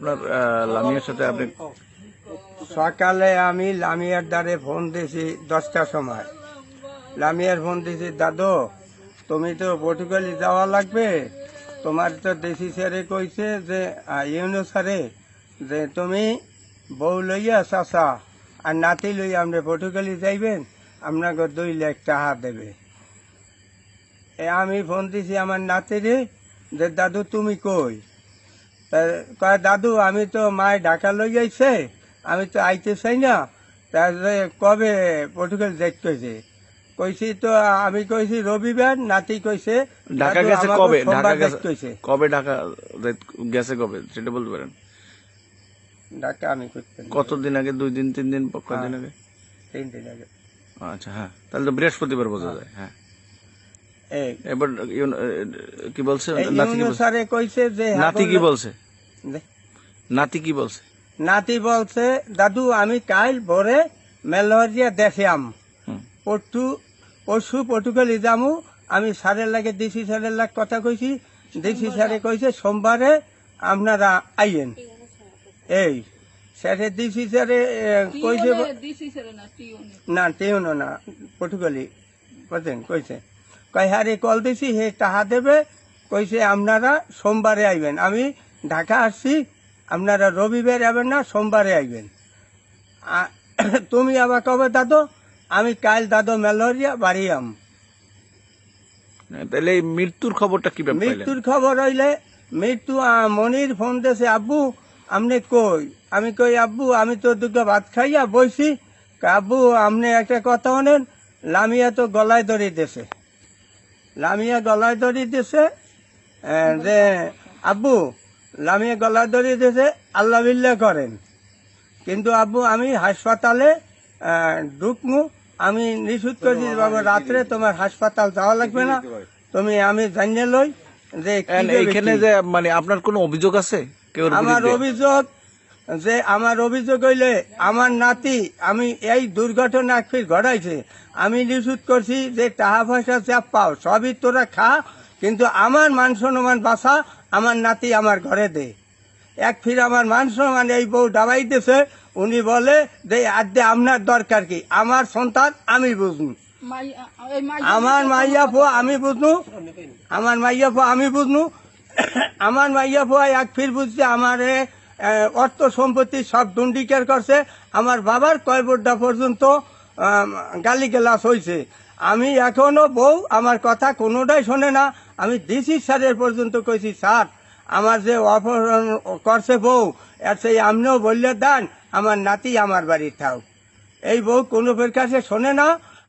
আপনার লামিয়ার সাথে আপনি সকালে আমি লামিয়ার দ্বারে ফোন দিয়েছি দশটার সময়। লামিয়ার ফোন দিয়েছি দাদু, তুমি তো পর্তুগালি যাওয়া লাগবে। তোমার তো দেশি স্যারে কইছে যে ইউনো স্যারে, যে তুমি বউ লইয়া চাচা আর নাতি লইয়া আপনি পর্তুগালি যাইবেন, আপনাকে দুই লাখ টাকা দেবে। আমি ফোন দিছি আমার নাতিরে, যে, দাদু, তুমি কই? কয় দাদু আমি তো মায় ঢাকা লই যাইছে আমি তো আইতে চাই না। তাহলে কবে পর্তুগাল দেখতেছে কইছি তো আমি কইছি রবিবার নাতি কইছে ঢাকা গেছে কবে? ঢাকা গেছে কবে ঢাকা গেছে কবে? সেটা বলতে পারেন। ঢাকা আমি করতে কতদিন আগে? দুই দিন তিন দিন কদিন আগে? তিন দিন আগে। আচ্ছা হ্যাঁ। তাহলে তো বৃহস্পতিবার বোঝা যায় হ্যাঁ। এবার কি বলছে? নাতি বলছে? স্যারে কইছে যে নাতি কি বলছে? নাতি কি বলছে? নাতি বলছে দাদু আমি কাল ভোরে মেলহরিয়া দেখাম হুম। পটু পরশু পর্তুগালি যামু। আমি সারের লাগে ডিসি সারের লাগ কথা কইছি। ডিসি সারে কইছে সোমবারে আপনারা আইয়েন। এই স্যারে ডিসি স্যারে কইছে না টিউনো। না পর্তুগালি বুঝছেন কই হারে কল দিছি হে টাহা দেবে। কইছে আপনারা সোমবারে আইবেন। আমি ঢাকা আসছি আপনারা রবিবার যাবেন না সোমবারে আইবেন। তুমি আবার কবে দাদো? আমি কাল দাদো মেলরিয়া বাড়ি আম। তাহলে এই মৃত্যুর খবরটা কি মৃত্যুর খবর হইলে মৃত্যু মনির ফোন দেছে আব্বু আপনি কই? আমি কই আব্বু আমি তো দুটো ভাত খাইয়া বইছি। কয়, আব্বু আপনি একটা কথা শোনেন লামিয়া তো গলায় ধরে দিছে। লামিয়া গলায় ধরে দিছে যে আব্বু লামিয়া গলায় ধরে দিছে আল্লাহ বিল্লাহ করেন। কিন্তু আব্বু আমি হাসপাতালে ঢুকমু আমি নিশুত করছি বাবা রাত্রে তোমার হাসপাতাল যাওয়া লাগবে না তুমি আমি জানিয়ে লই যে এইখানে যে মানে আপনার কোনো অভিযোগ আছে? আমার অভিযোগ যে আমার অভিযোগ হইলে আমার নাতি আমি এই দুর্ঘটনা ফির ঘটাইছে। আমি নিশুত করছি যে টাকা পয়সা চাপ পাও সবই তোরা খা কিন্তু আমার মান সম্মান বাসা আমার নাতি আমার ঘরে দে। এক ফির আমার মান সম্মান এই বউ ডাবাইতেছে উনি বলে যে আদ্যে আপনার দরকার কি? আমার সন্তান আমি বুঝুন। আমার মাইয়া ফো আমি বুঝনু। আমার মাইয়া ফো আমি বুঝনু। আমার মাইয়া ফো এক ফির বুঝছে আমার অর্থ সম্পত্তি সব ডুন্ডিকের করছে। আমার বাবার কয় বোর্ডা পর্যন্ত গালি গেলাস হয়েছে আমি এখনও বউ, আমার কথা কোনোটাই শোনে না। আমি ডিসি স্যারের পর্যন্ত কইছি, স্যার, আমার যে অপহরণ করছে বউ আর সেই আপনিও বললে দেন, আমার নাতি আমার বাড়ি থাক। এই বউ কোনো কাছে শোনে না।